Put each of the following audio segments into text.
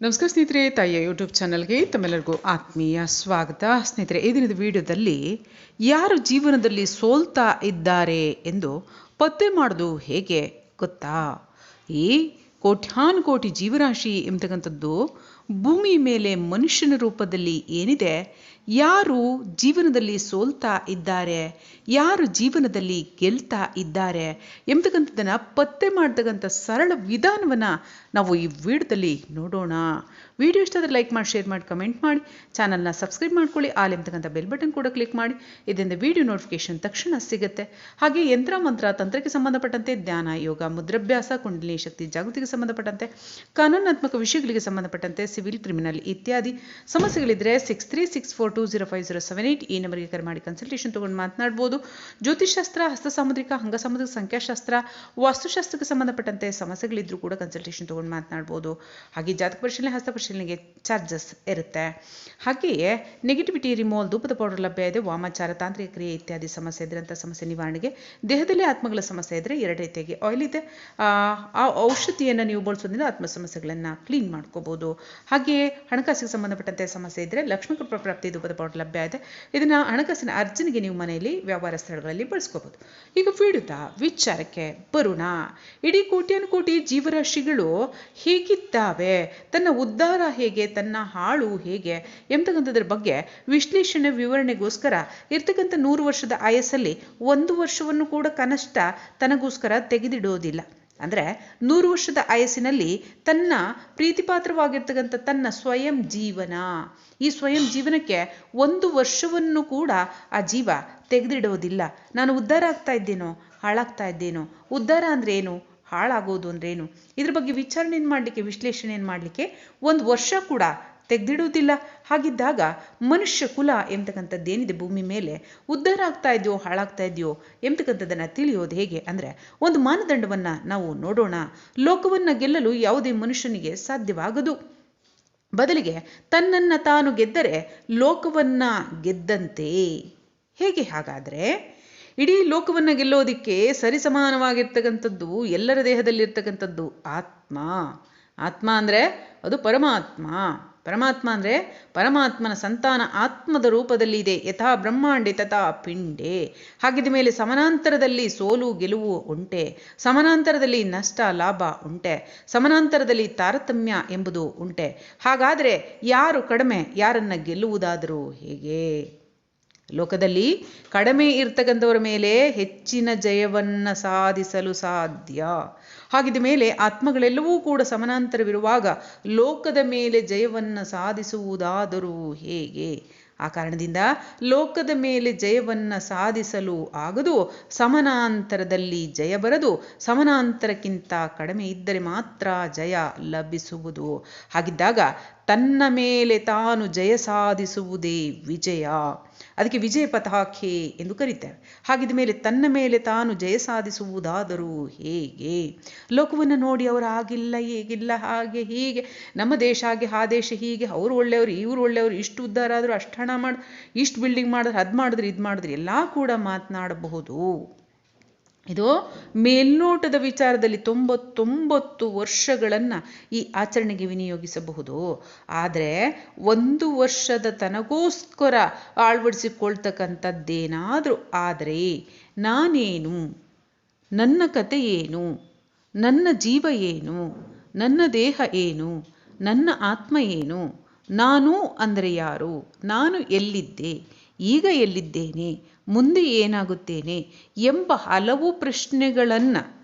ನಮಸ್ಕಾರ ಸ್ನೇಹಿತರೆ, ತಾಯಿಯ ಯೂಟ್ಯೂಬ್ ಚಾನಲ್ಗೆ ತಮ್ಮೆಲ್ಲರಿಗೂ ಆತ್ಮೀಯ ಸ್ವಾಗತ. ಸ್ನೇಹಿತರೆ, ಈ ದಿನದ ವಿಡಿಯೋದಲ್ಲಿ ಯಾರು ಜೀವನದಲ್ಲಿ ಸೋಲ್ತಾ ಇದ್ದಾರೆ ಎಂದು ಪತ್ತೆ ಮಾಡೋದು ಹೇಗೆ ಗೊತ್ತಾ? ಈ ಕೋಟ್ಯಾನುಕೋಟಿ ಜೀವರಾಶಿ ಎಂಬತಕ್ಕಂಥದ್ದು ಭೂಮಿ ಮೇಲೆ ಮನುಷ್ಯನ ರೂಪದಲ್ಲಿ ಏನಿದೆ? ಯಾರು ಜೀವನದಲ್ಲಿ ಸೋಲ್ತಾ ಇದ್ದಾರೆ? ಯಾರು ಜೀವನದಲ್ಲಿ ಗೆಲ್ತಾ ಇದ್ದಾರೆ? ಎಂಬತಕ್ಕಂಥದ್ದನ್ನು ಪತ್ತೆ ಮಾಡ್ತಕ್ಕಂಥ ಸರಳ ವಿಧಾನವನ್ನು ನಾವು ಈ ವೀಡಿಯೋದಲ್ಲಿ ನೋಡೋಣ. ವಿಡಿಯೋ ಇಷ್ಟ ಆದರೆ ಲೈಕ್ ಮಾಡಿ, ಶೇರ್ ಮಾಡಿ, ಕಮೆಂಟ್ ಮಾಡಿ. ಚಾನಲ್ನ ಸಬ್ಸ್ಕ್ರೈಬ್ ಮಾಡ್ಕೊಳ್ಳಿ. ಆಲ್ ಎಂಬತಕ್ಕಂಥ ಬೆಲ್ ಬಟನ್ ಕೂಡ ಕ್ಲಿಕ್ ಮಾಡಿ. ಇದರಿಂದ ವಿಡಿಯೋ ನೋಟಿಫಿಕೇಶನ್ ತಕ್ಷಣ ಸಿಗುತ್ತೆ. ಹಾಗೆ ಯಂತ್ರ, ಮಂತ್ರ, ತಂತ್ರಕ್ಕೆ ಸಂಬಂಧಪಟ್ಟಂತೆ ಧ್ಯಾನ, ಯೋಗ, ಮುದ್ರಾಭ್ಯಾಸ, ಕುಂಡಲಿ ಶಕ್ತಿ, ಜಾಗೃತಿಗೆ ಸಂಬಂಧಪಟ್ಟಂತೆ, ಕಾನೂನಾತ್ಮಕ ವಿಷಯಗಳಿಗೆ ಸಂಬಂಧಪಟ್ಟಂತೆ, ಸಿವಿಲ್, ಕ್ರಿಮಿನಲ್ ಇತ್ಯಾದಿ. ಸಮಸ್ಯೆಗಳಿದ್ರೆ six three six four two zero five zero seven eight ಈ ನಂಬರ್ಗೆ ಕರೆ ಮಾಡಿ ಕನ್ಸಲ್ಟೇಷನ್ ತೊಗೊಂಡು ಮಾತನಾಡ್ಬೋದು. ಜ್ಯೋತಿಷಾಸ್ತ್ರ ಹಸ್ತಸಾಮುದ್ರಿಕ ಹಂಗಸಾಮುದ್ರಿಕ ಹಂಗ ಸಾಮುದ್ರಿಕ ಸಂಖ್ಯಾಶಾಸ್ತ್ರ, ವಾಸ್ತುಶಾಸ್ತ್ರಕ್ಕೆ ಸಂಬಂಧಪಟ್ಟಂತೆ ಸಮಸ್ಯೆಗಳಿದ್ರೂ ಕೂಡ ಕನ್ಸಲ್ಟೇಷನ್ ತೊಗೊಂಡು ಮಾತನಾಡ್ಬೋದು. ಹಾಗೆ ಜಾತಕ ಪರಿಶೀಲನೆ, ಹಸ್ತ ಪರಿಶೀಲನೆಗೆ ಚಾರ್ಜಸ್ ಇರುತ್ತೆ. ಹಾಗೆಯೇ ನೆಗೆಟಿವಿಟಿ ರಿಮೋಲ್ ಧೂಪದ ಪೌಡರ್ ಲಭ್ಯ ಇದೆ, ವಾಮಾಚಾರ, ತಾಂತ್ರಿಕ ಕ್ರಿಯೆ ಇತ್ಯಾದಿ ಸಮಸ್ಯೆ ಇದ್ರೆ ಅಂತ ಸಮಸ್ಯೆ ನಿವಾರಣೆಗೆ ದೇಹದಲ್ಲಿ ಆತ್ಮಗಳ ಸಮಸ್ಯೆ ಇದ್ದರೆ ಎರಡು ರೀತಿಯಾಗಿ ಆಯಿಲ್ ಇದೆ. ಆ ಆ ಔಷಧಿಯನ್ನು ನೀವು ಬಳಸೋದ್ರಿಂದ ಆತ್ಮ ಸಮಸ್ಯೆಗಳನ್ನು ಕ್ಲೀನ್ ಮಾಡ್ಕೋಬೋದು. ಹಾಗೆಯೇ ಹಣಕಾಸಿಗೆ ಸಂಬಂಧಪಟ್ಟಂತೆ ಸಮಸ್ಯೆ ಇದ್ದರೆ ಲಕ್ಷ್ಮೀ ಕೃಪಾ ಪ್ರಾಪ್ತಿ ಧೂಪದ ಪೌಡರ್ ಲಭ್ಯ ಇದೆ. ಇದನ್ನು ಹಣಕಾಸಿನ ಅರ್ಜನೆಗೆ ನೀವು ಮನೆಯಲ್ಲಿ ವ್ಯವಹಾರ ಸ್ಥಳಗಳಲ್ಲಿ ಬಳಸ್ಕೋಬಹುದು ಈಗ ವಿಡುತ ವಿಚಾರಕ್ಕೆ ಬರುಣ. ಇಡೀ ಕೋಟ್ಯಾನುಕೋಟಿ ಜೀವರಾಶಿಗಳು ಹೇಗಿದ್ದಾವೆ? ತನ್ನ ಉದ್ಧಾರ ಹೇಗೆ? ತನ್ನ ಹಾಳು ಹೇಗೆ? ಎಂಬತಕ್ಕಂಥದ್ರ ಬಗ್ಗೆ ವಿಶ್ಲೇಷಣೆ ವಿವರಣೆಗೋಸ್ಕರ ಇರ್ತಕ್ಕಂಥ ನೂರು ವರ್ಷದ ಆಯಸ್ಸಲ್ಲಿ ಒಂದು ವರ್ಷವನ್ನು ಕೂಡ ಕನಷ್ಟ ತನಗೋಸ್ಕರ ತೆಗೆದಿಡೋದಿಲ್ಲ. ಅಂದರೆ ನೂರು ವರ್ಷದ ಆಯಸ್ಸಿನಲ್ಲಿ ತನ್ನ ಪ್ರೀತಿಪಾತ್ರವಾಗಿರ್ತಕ್ಕಂಥ ತನ್ನ ಸ್ವಯಂ ಜೀವನ. ಈ ಸ್ವಯಂ ಜೀವನಕ್ಕೆ ಒಂದು ವರ್ಷವನ್ನು ಕೂಡ ಆ ಜೀವ ತೆಗೆದಿಡೋದಿಲ್ಲ ನಾನು ಉದ್ಧಾರ ಆಗ್ತಾ ಇದ್ದೇನೋ, ಹಾಳಾಗ್ತಾ ಇದ್ದೇನೋ, ಉದ್ಧಾರ ಅಂದ್ರೆ ಏನು, ಹಾಳಾಗೋದು ಅಂದ್ರೇನು ಇದ್ರ ಬಗ್ಗೆ ವಿಚಾರಣೆ ಮಾಡಲಿಕ್ಕೆ ವಿಶ್ಲೇಷಣೆಯನ್ನು ಮಾಡಲಿಕ್ಕೆ ಒಂದು ವರ್ಷ ಕೂಡ ತೆಗೆದಿಡುವುದಿಲ್ಲ. ಹಾಗಿದ್ದಾಗ ಮನುಷ್ಯ ಕುಲ ಎಂಬತಕ್ಕಂಥದ್ದೇನಿದೆ ಭೂಮಿ ಮೇಲೆ? ಉದ್ಧಾರ ಆಗ್ತಾ ಇದೆಯೋ, ಹಾಳಾಗ್ತಾ ಇದೆಯೋ ಎಂಬತಕ್ಕಂಥದ್ದನ್ನು ತಿಳಿಯೋದು ಹೇಗೆ? ಅಂದರೆ ಒಂದು ಮಾನದಂಡವನ್ನು ನಾವು ನೋಡೋಣ. ಲೋಕವನ್ನು ಗೆಲ್ಲಲು ಯಾವುದೇ ಮನುಷ್ಯನಿಗೆ ಸಾಧ್ಯವಾಗದು. ಬದಲಿಗೆ ತನ್ನನ್ನು ತಾನು ಗೆದ್ದರೆ ಲೋಕವನ್ನ ಗೆದ್ದಂತೆ. ಹೇಗೆ ಹಾಗಾದರೆ? ಇಡೀ ಲೋಕವನ್ನು ಗೆಲ್ಲೋದಿಕ್ಕೆ ಸರಿಸಮಾನವಾಗಿರ್ತಕ್ಕಂಥದ್ದು ಎಲ್ಲರ ದೇಹದಲ್ಲಿರ್ತಕ್ಕಂಥದ್ದು ಆತ್ಮ. ಆತ್ಮ ಅಂದರೆ ಅದು ಪರಮಾತ್ಮ. ಪರಮಾತ್ಮ ಅಂದರೆ ಪರಮಾತ್ಮನ ಸಂತಾನ ಆತ್ಮದ ರೂಪದಲ್ಲಿ ಇದೆ ಯಥಾ ಬ್ರಹ್ಮಾಂಡೆ ತಥಾ ಪಿಂಡೆ. ಹಾಗಿದ ಮೇಲೆ ಸಮಾನಾಂತರದಲ್ಲಿ ಸೋಲು, ಗೆಲುವು ಉಂಟೆ. ಸಮಾನಾಂತರದಲ್ಲಿ ನಷ್ಟ, ಲಾಭ ಉಂಟೆ. ಸಮಾನಾಂತರದಲ್ಲಿ ತಾರತಮ್ಯ ಎಂಬುದು ಉಂಟೆ. ಹಾಗಾದರೆ ಯಾರು ಕಡಿಮೆ, ಯಾರನ್ನ ಗೆಲ್ಲುವುದಾದರೂ ಹೇಗೆ? ಲೋಕದಲ್ಲಿ ಕಡಿಮೆ ಇರ್ತಕ್ಕಂಥವರ ಮೇಲೆ ಹೆಚ್ಚಿನ ಜಯವನ್ನು ಸಾಧಿಸಲು ಸಾಧ್ಯ. ಹಾಗಿದ ಮೇಲೆ ಆತ್ಮಗಳೆಲ್ಲವೂ ಕೂಡ ಸಮಾನಾಂತರವಿರುವಾಗ ಲೋಕದ ಮೇಲೆ ಜಯವನ್ನು ಸಾಧಿಸುವುದಾದರೂ ಹೇಗೆ? ಆ ಕಾರಣದಿಂದ ಲೋಕದ ಮೇಲೆ ಜಯವನ್ನು ಸಾಧಿಸಲು ಆಗದು, ಸಮಾನಾಂತರದಲ್ಲಿ ಜಯ ಬರದು, ಸಮಾನಾಂತರಕ್ಕಿಂತ ಕಡಿಮೆ ಇದ್ದರೆ ಮಾತ್ರ ಜಯ ಲಭಿಸುವುದು. ಹಾಗಿದ್ದಾಗ ತನ್ನ ಮೇಲೆ ತಾನು ಜಯ ಸಾಧಿಸುವುದೇ ವಿಜಯ. ಅದಕ್ಕೆ ವಿಜಯ ಪತಾಖೆ ಎಂದು ಕರೀತಾರೆ ಹಾಗಿದ ಮೇಲೆ ತನ್ನ ಮೇಲೆ ತಾನು ಜಯ ಸಾಧಿಸುವುದಾದರೂ ಹೇಗೆ? ಲೋಕವನ್ನು ನೋಡಿ ಅವರು ಆಗಿಲ್ಲ ಹೇಗಿಲ್ಲ, ಹಾಗೆ, ಹೀಗೆ. ನಮ್ಮ ದೇಶ ಹಾಗೆ, ಆ ದೇಶ ಹೀಗೆ. ಅವರು ಒಳ್ಳೆಯವರು, ಇವರು ಒಳ್ಳೆಯವರು. ಇಷ್ಟು ಉದ್ಧಾರ ಆದರೂ ಅಷ್ಟು ಹಣ ಮಾಡಿ, ಇಷ್ಟು ಬಿಲ್ಡಿಂಗ್ ಮಾಡಿದ್ರೆ, ಅದು ಮಾಡಿದ್ರೆ, ಇದು ಮಾಡಿದ್ರೆ ಎಲ್ಲ ಕೂಡ ಮಾತನಾಡಬಹುದು. ಇದು ಮೇಲ್ನೋಟದ ವಿಚಾರದಲ್ಲಿ ತೊಂಬತ್ತೊಂಬತ್ತು ವರ್ಷಗಳನ್ನು ಈ ಆಚರಣೆಗೆ ವಿನಿಯೋಗಿಸಬಹುದು. ಆದರೆ ಒಂದು ವರ್ಷದ ತನಗೋಸ್ಕರ ಅಳವಡಿಸಿಕೊಳ್ತಕ್ಕಂಥದ್ದೇನಾದರೂ ಆದರೆ ನಾನೇನು? ನನ್ನ ಕತೆ ಏನು? ನನ್ನ ಜೀವ ಏನು? ನನ್ನ ದೇಹ ಏನು? ನನ್ನ ಆತ್ಮ ಏನು? ನಾನು ಅಂದರೆ ಯಾರು? ನಾನು ಎಲ್ಲಿದ್ದೆ? ಈಗ ಎಲ್ಲಿದ್ದೇನೆ? ಮುಂದೆ ಏನಾಗುತ್ತೇನೆ? ಎಂಬ ಹಲವು ಪ್ರಶ್ನೆಗಳನ್ನು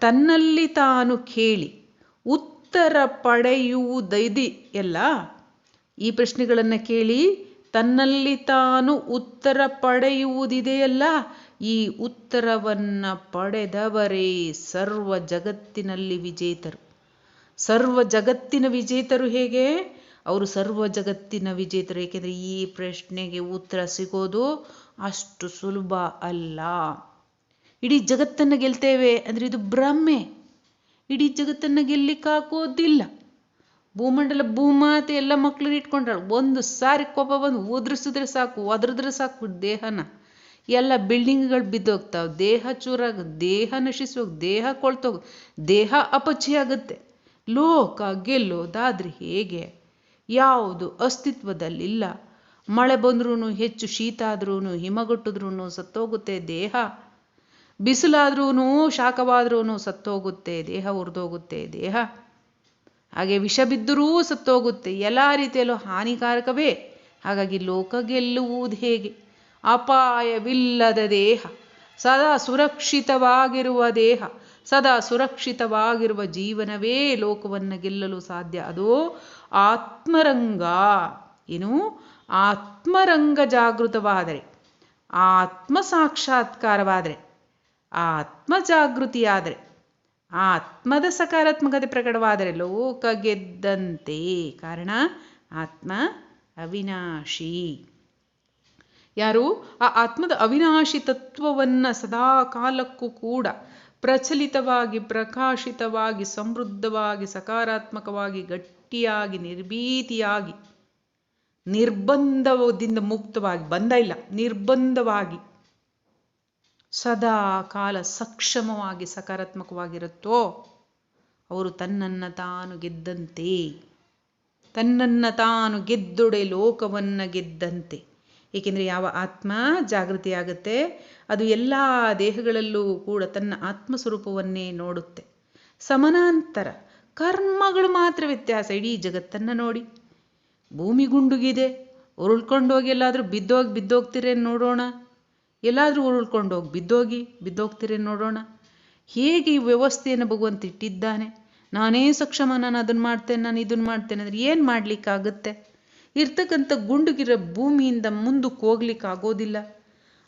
ತನ್ನಲ್ಲಿ ತಾನು ಕೇಳಿ ಉತ್ತರ ಪಡೆಯುವುದಿದೆಯಲ್ಲ ಈ ಪ್ರಶ್ನೆಗಳನ್ನು ಕೇಳಿ ತನ್ನಲ್ಲಿ ತಾನು ಉತ್ತರ ಪಡೆಯುವುದಿದೆಯಲ್ಲ ಈ ಉತ್ತರವನ್ನು ಪಡೆದವರೇ ಸರ್ವ ಜಗತ್ತಿನಲ್ಲಿ ವಿಜೇತರು. ಸರ್ವ ಜಗತ್ತಿನ ವಿಜೇತರು ಹೇಗೆ? ಅವರು ಸರ್ವ ಜಗತ್ತಿನ ವಿಜೇತರು, ಏಕೆಂದರೆ ಈ ಪ್ರಶ್ನೆಗೆ ಉತ್ತರ ಸಿಗೋದು ಅಷ್ಟು ಸುಲಭ ಅಲ್ಲ. ಇಡೀ ಜಗತ್ತನ್ನು ಗೆಲ್ತೇವೆ ಅಂದರೆ ಇದು ಭ್ರಮೆ. ಇಡೀ ಜಗತ್ತನ್ನು ಗೆಲ್ಲಿಕ್ಕಾಗೋದಿಲ್ಲ ಭೂಮಂಡಲ ಭೂಮಾತೆ ಎಲ್ಲ ಮಕ್ಕಳು ಇಟ್ಕೊಂಡ್ರೆ. ಒಂದು ಸಾರಿ ಕೋಪ ಬಂದು ಉದ್ರಿಸಿದ್ರೆ ಸಾಕು, ಒದ್ರಿದ್ರೆ ಸಾಕು ದೇಹನ. ಎಲ್ಲ ಬಿಲ್ಡಿಂಗ್ಗಳು ಬಿದ್ದೋಗ್ತಾವೆ. ದೇಹ ಚೂರಾಗ, ದೇಹ ನಶಿಸೋಗಿ ದೇಹ ಕೊಳ್ತೋಗ, ದೇಹ ಅಪಚಯ ಆಗುತ್ತೆ. ಲೋಕ ಗೆಲ್ಲೋದಾದ್ರೆ ಹೇಗೆ? ಯಾವುದು ಅಸ್ತಿತ್ವದಲ್ಲಿಲ್ಲ. ಮಳೆ ಬಂದ್ರೂ ಹೆಚ್ಚು ಶೀತ ಆದ್ರೂ ಹಿಮಗೊಟ್ಟಿದ್ರೂ ಸತ್ತೋಗುತ್ತೆ ದೇಹ. ಬಿಸಿಲಾದ್ರೂ ಶಾಖವಾದ್ರೂ ಸತ್ತೋಗುತ್ತೆ ದೇಹ, ಉರಿದೋಗುತ್ತೆ ದೇಹ. ಹಾಗೆ ವಿಷ ಬಿದ್ದರೂ ಸತ್ತೋಗುತ್ತೆ, ಎಲ್ಲ ರೀತಿಯಲ್ಲೂ ಹಾನಿಕಾರಕವೇ. ಹಾಗಾಗಿ ಲೋಕ ಗೆಲ್ಲುವುದು ಹೇಗೆ? ಅಪಾಯವಿಲ್ಲದ ದೇಹ, ಸದಾ ಸುರಕ್ಷಿತವಾಗಿರುವ ದೇಹ. ಸದಾ ಸುರಕ್ಷಿತವಾಗಿರುವ ಜೀವನವೇ ಲೋಕವನ್ನು ಗೆಲ್ಲಲು ಸಾಧ್ಯ. ಅದು ಆತ್ಮರಂಗ. ಏನು? ಆತ್ಮರಂಗ ಜಾಗೃತವಾದರೆ ಆತ್ಮ ಸಾಕ್ಷಾತ್ಕಾರವಾದರೆ ಆತ್ಮ ಜಾಗೃತಿಯಾದರೆ ಆತ್ಮದ ಸಕಾರಾತ್ಮಕತೆ ಪ್ರಕಟವಾದರೆ ಲೋಕ ಗೆದ್ದಂತೆ. ಕಾರಣ? ಆತ್ಮ ಅವಿನಾಶಿ. ಯಾರು? ಆ ಆತ್ಮದ ಅವಿನಾಶಿ ತತ್ವವನ್ನು ಸದಾ ಕಾಲಕ್ಕೂ ಕೂಡ ಪ್ರಚಲಿತವಾಗಿ, ಪ್ರಕಾಶಿತವಾಗಿ, ಸಮೃದ್ಧವಾಗಿ, ಸಕಾರಾತ್ಮಕವಾಗಿ, ಗಟ್ಟಿಯಾಗಿ, ನಿರ್ಭೀತಿಯಾಗಿ, ನಿರ್ಬಂಧದಿಂದ ಮುಕ್ತವಾಗಿ, ಬಂದ ಇಲ್ಲ, ನಿರ್ಬಂಧವಾಗಿ, ಸದಾ ಕಾಲ ಸಕ್ಷಮವಾಗಿ, ಸಕಾರಾತ್ಮಕವಾಗಿರುತ್ತೋ, ಅವರು ತನ್ನನ್ನು ತಾನು ಗೆದ್ದಂತೆ, ತನ್ನನ್ನ ತಾನು ಗೆದ್ದೊಡೆ ಲೋಕವನ್ನು ಗೆದ್ದಂತೆ. ಏಕೆಂದರೆ ಯಾವ ಆತ್ಮ ಜಾಗೃತಿ ಆಗುತ್ತೆ ಅದು ಎಲ್ಲ ದೇಹಗಳಲ್ಲೂ ಕೂಡ ತನ್ನ ಆತ್ಮಸ್ವರೂಪವನ್ನೇ ನೋಡುತ್ತೆ. ಸಮಾನಾಂತರ, ಕರ್ಮಗಳು ಮಾತ್ರ ವ್ಯತ್ಯಾಸ, ಇಡೀ ಜಗತ್ತನ್ನು ನೋಡಿ. ಭೂಮಿ ಗುಂಡುಗಿದೆ, ಉರುಳ್ಕೊಂಡೋಗಿ ಎಲ್ಲಾದರೂ ಬಿದ್ದೋಗಿ ಬಿದ್ದೋಗ್ತಿರೇನು ನೋಡೋಣ. ಎಲ್ಲಾದರೂ ಉರುಳ್ಕೊಂಡೋಗಿ, ಬಿದ್ದೋಗಿ ಬಿದ್ದೋಗ್ತಿರೇನು ನೋಡೋಣ. ಹೇಗೆ ಈ ವ್ಯವಸ್ಥೆಯನ್ನು ಭಗವಂತ ಇಟ್ಟಿದ್ದಾನೆ? ನಾನೇ ಸಕ್ಷಮ, ನಾನು ಅದನ್ನು ಮಾಡ್ತೇನೆ, ನಾನು ಇದನ್ನು ಮಾಡ್ತೇನೆ, ಅಂದರೆ ಏನು ಮಾಡಲಿಕ್ಕಾಗುತ್ತೆ? ಇರ್ತಕ್ಕಂಥ ಗುಂಡುಗಿರೋ ಭೂಮಿಯಿಂದ ಮುಂದಕ್ಕೆ ಹೋಗ್ಲಿಕ್ಕೆ ಆಗೋದಿಲ್ಲ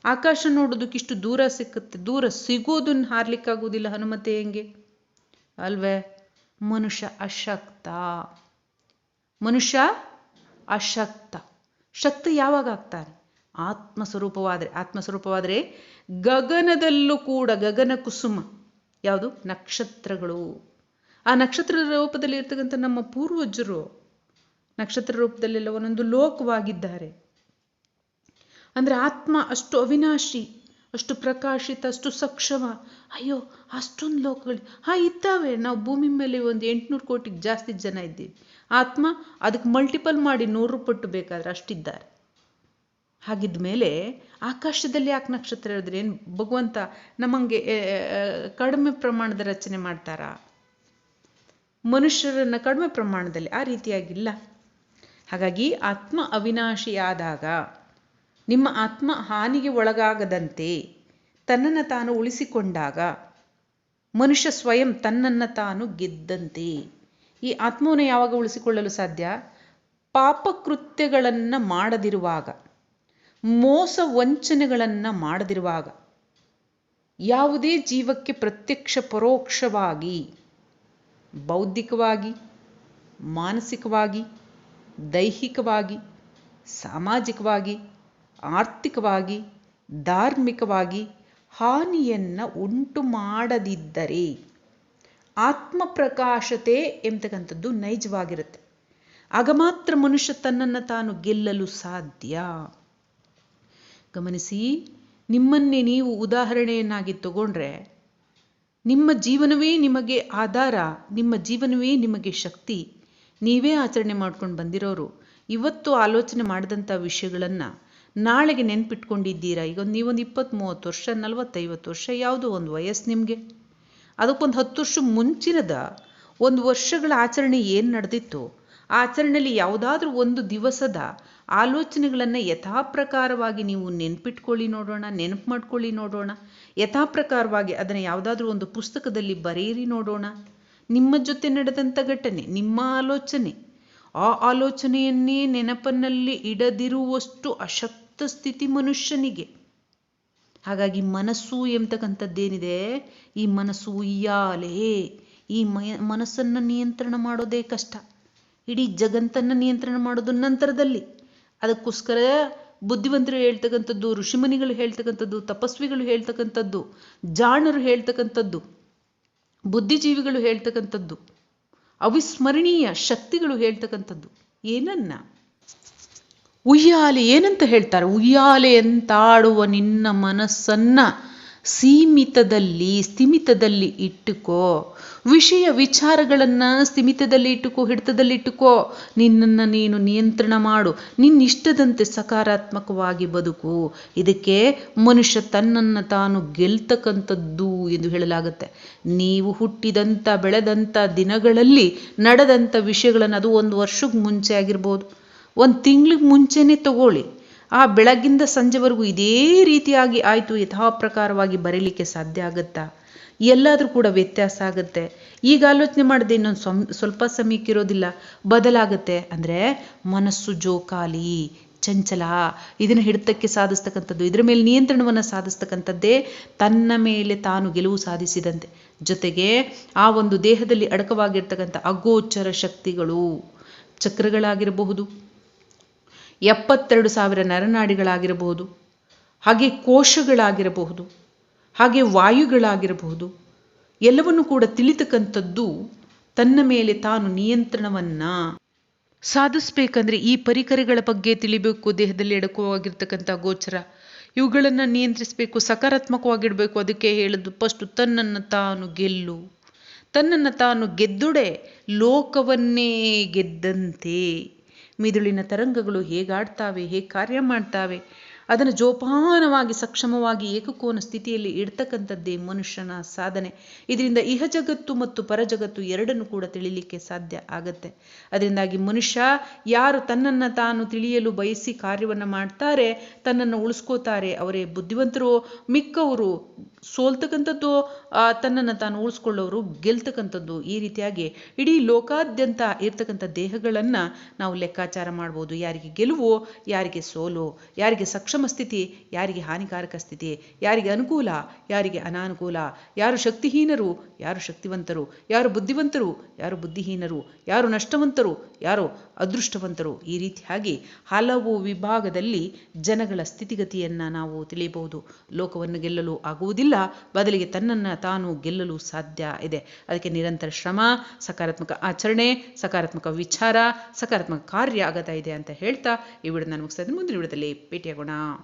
ಆಕಾಶ ನೋಡೋದಕ್ಕಿಷ್ಟು ದೂರ ಸಿಕ್ಕುತ್ತೆ, ದೂರ ಸಿಗೋದನ್ನ ಹಾರ್ಲಿಕ್ಕಾಗೋದಿಲ್ಲ ಹನುಮತೆ ಹೆಂಗೆ? ಅಲ್ವೇ, ಮನುಷ್ಯ ಅಶಕ್ತ. ಮನುಷ್ಯ ಅಶಕ್ತ. ಶಕ್ತ ಯಾವಾಗ ಆಗ್ತಾನೆ? ಆತ್ಮಸ್ವರೂಪವಾದರೆ. ಆತ್ಮಸ್ವರೂಪವಾದರೆ ಗಗನದಲ್ಲೂ ಕೂಡ, ಗಗನ ಕುಸುಮ. ಯಾವುದು? ನಕ್ಷತ್ರಗಳು. ಆ ನಕ್ಷತ್ರದ ರೂಪದಲ್ಲಿ ಇರ್ತಕ್ಕಂಥ ನಮ್ಮ ಪೂರ್ವಜರು ನಕ್ಷತ್ರ ರೂಪದಲ್ಲೆಲ್ಲ ಒಂದೊಂದು ಲೋಕವಾಗಿದ್ದಾರೆ. ಅಂದರೆ ಆತ್ಮ ಅಷ್ಟು ಅವಿನಾಶಿ, ಅಷ್ಟು ಪ್ರಕಾಶಿತ, ಅಷ್ಟು ಸಕ್ಷಮ. ಅಯ್ಯೋ, ಅಷ್ಟೊಂದು ಲೋಕಗಳು. ಹಾ, ಇದ್ದಾವೆ. ನಾವು ಭೂಮಿ ಮೇಲೆ ಒಂದು ಎಂಟುನೂರು ಕೋಟಿಗೆ ಜಾಸ್ತಿ ಜನ ಇದ್ದೀವಿ. ಆತ್ಮ ಅದಕ್ಕೆ ಮಲ್ಟಿಪಲ್ ಮಾಡಿ ನೂರು ಪಟ್ಟು ಬೇಕಾದ್ರೆ ಅಷ್ಟಿದ್ದಾರೆ. ಹಾಗಿದ್ದ ಮೇಲೆ ಆಕಾಶದಲ್ಲಿ ಯಾಕೆ ನಕ್ಷತ್ರ ಇರೋದ್ರೆ? ಏನು ಭಗವಂತ ನಮಗೆ ಕಡಿಮೆ ಪ್ರಮಾಣದ ರಚನೆ ಮಾಡ್ತಾರಾ? ಮನುಷ್ಯರನ್ನು ಕಡಿಮೆ ಪ್ರಮಾಣದಲ್ಲಿ ಆ ರೀತಿಯಾಗಿಲ್ಲ. ಹಾಗಾಗಿ ಆತ್ಮ ಅವಿನಾಶಿಯಾದಾಗ ನಿಮ್ಮ ಆತ್ಮ ಹಾನಿಗೆ ಒಳಗಾಗದಂತೆ ತನ್ನನ್ನು ತಾನು ಉಳಿಸಿಕೊಂಡಾಗ ಮನುಷ್ಯ ಸ್ವಯಂ ತನ್ನನ್ನು ತಾನು ಗೆದ್ದಂತೆ. ಈ ಆತ್ಮವನ್ನು ಯಾವಾಗ ಉಳಿಸಿಕೊಳ್ಳಲು ಸಾಧ್ಯ? ಪಾಪಕೃತ್ಯಗಳನ್ನು ಮಾಡದಿರುವಾಗ, ಮೋಸ ವಂಚನೆಗಳನ್ನು ಮಾಡದಿರುವಾಗ, ಯಾವುದೇ ಜೀವಕ್ಕೆ ಪ್ರತ್ಯಕ್ಷ ಪರೋಕ್ಷವಾಗಿ, ಬೌದ್ಧಿಕವಾಗಿ, ಮಾನಸಿಕವಾಗಿ ದೈಹಿಕವಾಗಿ, ಸಾಮಾಜಿಕವಾಗಿ, ಆರ್ಥಿಕವಾಗಿ, ಧಾರ್ಮಿಕವಾಗಿ ಹಾನಿಯನ್ನು ಉಂಟು ಮಾಡದಿದ್ದರೆ ಆತ್ಮಪ್ರಕಾಶತೆ ಎಂಬತಕ್ಕಂಥದ್ದು ನೈಜವಾಗಿರುತ್ತೆ. ಆಗ ಮಾತ್ರ ಮನುಷ್ಯ ತನ್ನನ್ನು ತಾನು ಗೆಲ್ಲಲು ಸಾಧ್ಯ. ಗಮನಿಸಿ, ನಿಮ್ಮನ್ನೇ ನೀವು ಉದಾಹರಣೆಯನ್ನಾಗಿ ತಗೊಂಡ್ರೆ, ನಿಮ್ಮ ಜೀವನವೇ ನಿಮಗೆ ಆಧಾರ, ನಿಮ್ಮ ಜೀವನವೇ ನಿಮಗೆ ಶಕ್ತಿ. ನೀವೇ ಆಚರಣೆ ಮಾಡ್ಕೊಂಡು ಬಂದಿರೋರು, ಇವತ್ತು ಆಲೋಚನೆ ಮಾಡಿದಂಥ ವಿಷಯಗಳನ್ನು ನಾಳೆಗೆ ನೆನ್ಪಿಟ್ಕೊಂಡಿದ್ದೀರಾ? ಈಗ ನೀವೊಂದು ಇಪ್ಪತ್ತು ಮೂವತ್ತು ವರ್ಷ, ನಲವತ್ತೈವತ್ತು ವರ್ಷ, ಯಾವುದೋ ಒಂದು ವಯಸ್ಸು ನಿಮಗೆ. ಅದಕ್ಕೊಂದು ಹತ್ತು ವರ್ಷ ಮುಂಚಿನದ ಒಂದು ವರ್ಷಗಳ ಆಚರಣೆ ಏನು ನಡೆದಿತ್ತು? ಆಚರಣೆಯಲ್ಲಿ ಯಾವುದಾದ್ರೂ ಒಂದು ದಿವಸದ ಆಲೋಚನೆಗಳನ್ನು ಯಥಾಪ್ರಕಾರವಾಗಿ ನೀವು ನೆನ್ಪಿಟ್ಕೊಳ್ಳಿ ನೋಡೋಣ, ನೆನಪು ಮಾಡ್ಕೊಳ್ಳಿ ನೋಡೋಣ, ಯಥಾಪ್ರಕಾರವಾಗಿ ಅದನ್ನು ಯಾವುದಾದ್ರೂ ಒಂದು ಪುಸ್ತಕದಲ್ಲಿ ಬರೆಯಿರಿ ನೋಡೋಣ. ನಿಮ್ಮ ಜೊತೆ ನಡೆದಂಥ ಘಟನೆ, ನಿಮ್ಮ ಆಲೋಚನೆ, ಆ ಆಲೋಚನೆಯನ್ನೇ ನೆನಪನ್ನಲ್ಲಿ ಇಡದಿರುವಷ್ಟು ಅಶಕ್ತ ಸ್ಥಿತಿ ಮನುಷ್ಯನಿಗೆ. ಹಾಗಾಗಿ ಮನಸ್ಸು ಎಂಬತಕ್ಕಂಥದ್ದೇನಿದೆ? ಈ ಮನಸ್ಸು ಉಯ್ಯಾಲೆ. ಈ ಮಯ ಮನಸ್ಸನ್ನು ನಿಯಂತ್ರಣ ಮಾಡೋದೇ ಕಷ್ಟ. ಇಡೀ ಜಗತ್ತನ್ನು ನಿಯಂತ್ರಣ ಮಾಡೋದು ನಂತರದಲ್ಲಿ. ಅದಕ್ಕೋಸ್ಕರ ಬುದ್ಧಿವಂತರು ಹೇಳ್ತಕ್ಕಂಥದ್ದು, ಋಷಿಮನಿಗಳು ಹೇಳ್ತಕ್ಕಂಥದ್ದು, ತಪಸ್ವಿಗಳು ಹೇಳ್ತಕ್ಕಂಥದ್ದು, ಜಾಣರು ಹೇಳ್ತಕ್ಕಂಥದ್ದು. ಬುದ್ಧಿಜೀವಿಗಳು ಹೇಳ್ತಕ್ಕಂಥದ್ದು, ಅವಿಸ್ಮರಣೀಯ ಶಕ್ತಿಗಳು ಹೇಳ್ತಕ್ಕಂಥದ್ದು, ಏನನ್ನ? ಉಯ್ಯಾಲೆ ಏನಂತ ಹೇಳ್ತಾರೆ? ಉಯ್ಯಾಲೆ ಅಂತಾಡುವ ನಿನ್ನ ಮನಸ್ಸನ್ನ ಸೀಮಿತದಲ್ಲಿ, ಸ್ಥಿಮಿತದಲ್ಲಿ ಇಟ್ಟುಕೋ. ವಿಷಯ ವಿಚಾರಗಳನ್ನು ಸ್ಥಿಮಿತದಲ್ಲಿ ಇಟ್ಟುಕೋ, ಹಿಡಿತದಲ್ಲಿ ಇಟ್ಟುಕೋ. ನಿನ್ನನ್ನು ನೀನು ನಿಯಂತ್ರಣ ಮಾಡು. ನಿನ್ನಿಷ್ಟದಂತೆ ಸಕಾರಾತ್ಮಕವಾಗಿ ಬದುಕು. ಇದಕ್ಕೆ ಮನುಷ್ಯ ತನ್ನನ್ನು ತಾನು ಗೆಲ್ತಕ್ಕಂಥದ್ದು ಎಂದು ಹೇಳಲಾಗುತ್ತೆ. ನೀವು ಹುಟ್ಟಿದಂಥ ಬೆಳೆದಂಥ ದಿನಗಳಲ್ಲಿ ನಡೆದಂಥ ವಿಷಯಗಳನ್ನು ಅದು ಒಂದು ವರ್ಷಕ್ಕೆ ಮುಂಚೆ ಆಗಿರ್ಬೋದು. ಒಂದು ತಿಂಗಳಿಗೆ ಮುಂಚೆನೇ ತಗೊಳ್ಳಿ. ಆ ಬೆಳಗ್ಗಿಂದ ಸಂಜೆವರೆಗೂ ಇದೇ ರೀತಿಯಾಗಿ ಆಯಿತು, ಯಥಾಪ್ರಕಾರವಾಗಿ ಬರೀಲಿಕ್ಕೆ ಸಾಧ್ಯ ಆಗುತ್ತಾ? ಎಲ್ಲಾದರೂ ಕೂಡ ವ್ಯತ್ಯಾಸ ಆಗುತ್ತೆ. ಈಗ ಆಲೋಚನೆ ಮಾಡಿದೆ ಇನ್ನೊಂದು ಸ್ವಂ ಸ್ವಲ್ಪ ಸಮಯಕ್ಕಿರೋದಿಲ್ಲ ಬದಲಾಗುತ್ತೆ ಅಂದರೆ ಮನಸ್ಸು ಜೋಕಾಲಿ, ಚಂಚಲ, ಇದನ್ನು ಹಿಡಿತಕ್ಕೆ ಸಾಧಿಸ್ತಕ್ಕಂಥದ್ದು, ಇದರ ಮೇಲೆ ನಿಯಂತ್ರಣವನ್ನು ಸಾಧಿಸ್ತಕ್ಕಂಥದ್ದೇ ತನ್ನ ಮೇಲೆ ತಾನು ಗೆಲುವು ಸಾಧಿಸಿದಂತೆ. ಜೊತೆಗೆ ಆ ಒಂದು ದೇಹದಲ್ಲಿ ಅಡಕವಾಗಿರ್ತಕ್ಕಂಥ ಅಗೋಚರ ಶಕ್ತಿಗಳು ಚಕ್ರಗಳಾಗಿರಬಹುದು, ಎಪ್ಪತ್ತೆರಡು ಸಾವಿರ ನರನಾಡಿಗಳಾಗಿರಬಹುದು, ಹಾಗೆ ಕೋಶಗಳಾಗಿರಬಹುದು. ಹಾಗೆ ವಾಯುಗಳಾಗಿರಬಹುದು. ಎಲ್ಲವನ್ನು ಕೂಡ ತಿಳಿತಕ್ಕಂಥದ್ದು ತನ್ನ ಮೇಲೆ ತಾನು ನಿಯಂತ್ರಣವನ್ನ ಸಾಧಿಸ್ಬೇಕಂದ್ರೆ ಈ ಪರಿಕರಗಳ ಬಗ್ಗೆ ತಿಳಿಬೇಕು, ದೇಹದಲ್ಲಿ ಎಡಕುವಾಗಿರ್ತಕ್ಕಂಥ ಗೋಚರ. ಇವುಗಳನ್ನು ನಿಯಂತ್ರಿಸಬೇಕು ಸಕಾರಾತ್ಮಕವಾಗಿಡಬೇಕು ಅದಕ್ಕೆ ಹೇಳೋದು ಫಸ್ಟು ತನ್ನನ್ನು ತಾನು ಗೆಲ್ಲು. ತನ್ನನ್ನು ತಾನು ಗೆದ್ದುಡೆ ಲೋಕವನ್ನೇ ಗೆದ್ದಂತೆ. ಮಿದುಳಿನ ತರಂಗಗಳು ಹೇಗಾಡ್ತಾವೆ, ಹೇಗೆ ಕಾರ್ಯ ಮಾಡ್ತಾವೆ ಅದನ್ನು ಜೋಪಾನವಾಗಿ, ಸಕ್ಷಮವಾಗಿ, ಏಕಕೋನ ಸ್ಥಿತಿಯಲ್ಲಿ ಇಡ್ತಕ್ಕಂಥದ್ದೇ ಮನುಷ್ಯನ ಸಾಧನೆ. ಇದರಿಂದ ಇಹ ಜಗತ್ತು ಮತ್ತು ಪರಜಗತ್ತು ಎರಡನ್ನು ಕೂಡ ತಿಳಿಲಿಕ್ಕೆ ಸಾಧ್ಯ ಆಗತ್ತೆ. ಅದರಿಂದಾಗಿ ಮನುಷ್ಯ ಯಾರು ತನ್ನನ್ನು ತಾನು ತಿಳಿಯಲು ಬಯಸಿ ಕಾರ್ಯವನ್ನು ಮಾಡ್ತಾರೆ, ತನ್ನನ್ನು ಉಳಿಸ್ಕೋತಾರೆ, ಅವರೇ ಬುದ್ಧಿವಂತರು, ಮಿಕ್ಕವರು, ಸೋಲ್ತಕ್ಕಂಥದ್ದು ತನ್ನನ್ನು ತಾನು ಉಳಿಸ್ಕೊಳ್ಳೋರು, ಗೆಲ್ತಕ್ಕಂಥದ್ದು ಈ ರೀತಿಯಾಗಿ ಇಡೀ ಲೋಕಾದ್ಯಂತ ಇರ್ತಕ್ಕಂಥ ದೇಹಗಳನ್ನು ನಾವು ಲೆಕ್ಕಾಚಾರ ಮಾಡ್ಬೋದು. ಯಾರಿಗೆ ಗೆಲುವು, ಯಾರಿಗೆ ಸೋಲು, ಯಾರಿಗೆ ಸಕ್ಷಮ ಸ್ಥಿತಿ, ಯಾರಿಗೆ ಹಾನಿಕಾರಕ ಸ್ಥಿತಿ, ಯಾರಿಗೆ ಅನುಕೂಲ, ಯಾರಿಗೆ ಅನಾನುಕೂಲ, ಯಾರು ಶಕ್ತಿಹೀನರು, ಯಾರು ಶಕ್ತಿವಂತರು, ಯಾರು ಬುದ್ಧಿವಂತರು, ಯಾರು ಬುದ್ಧಿಹೀನರು, ಯಾರು ನಷ್ಟವಂತರು, ಯಾರು ಅದೃಷ್ಟವಂತರು. ಈ ರೀತಿಯಾಗಿ ಹಲವು ವಿಭಾಗದಲ್ಲಿ ಜನಗಳ ಸ್ಥಿತಿಗತಿಯನ್ನು ನಾವು ತಿಳಿಯಬಹುದು. ಲೋಕವನ್ನು ಗೆಲ್ಲಲು ಆಗುವುದಿಲ್ಲ, ಬದಲಿಗೆ ತನ್ನನ್ನು ತಾನು ಗೆಲ್ಲಲು ಸಾಧ್ಯ ಇದೆ. ಅದಕ್ಕೆ ನಿರಂತರ ಶ್ರಮ, ಸಕಾರಾತ್ಮಕ ಆಚರಣೆ, ಸಕಾರಾತ್ಮಕ ವಿಚಾರ, ಸಕಾರಾತ್ಮಕ ಕಾರ್ಯ ಆಗತಾ ಇದೆ ಅಂತ ಹೇಳ್ತಾ ಈ ವಿಡಿಯೋ ನಾನು ಮುಗಿಸ್ತಾ ಇದ್ದೀನಿ. ಮುಂದಿನ ವಿಡಿಯೋದಲ್ಲಿ ಭೇಟಿಯಾಗೋಣ. uma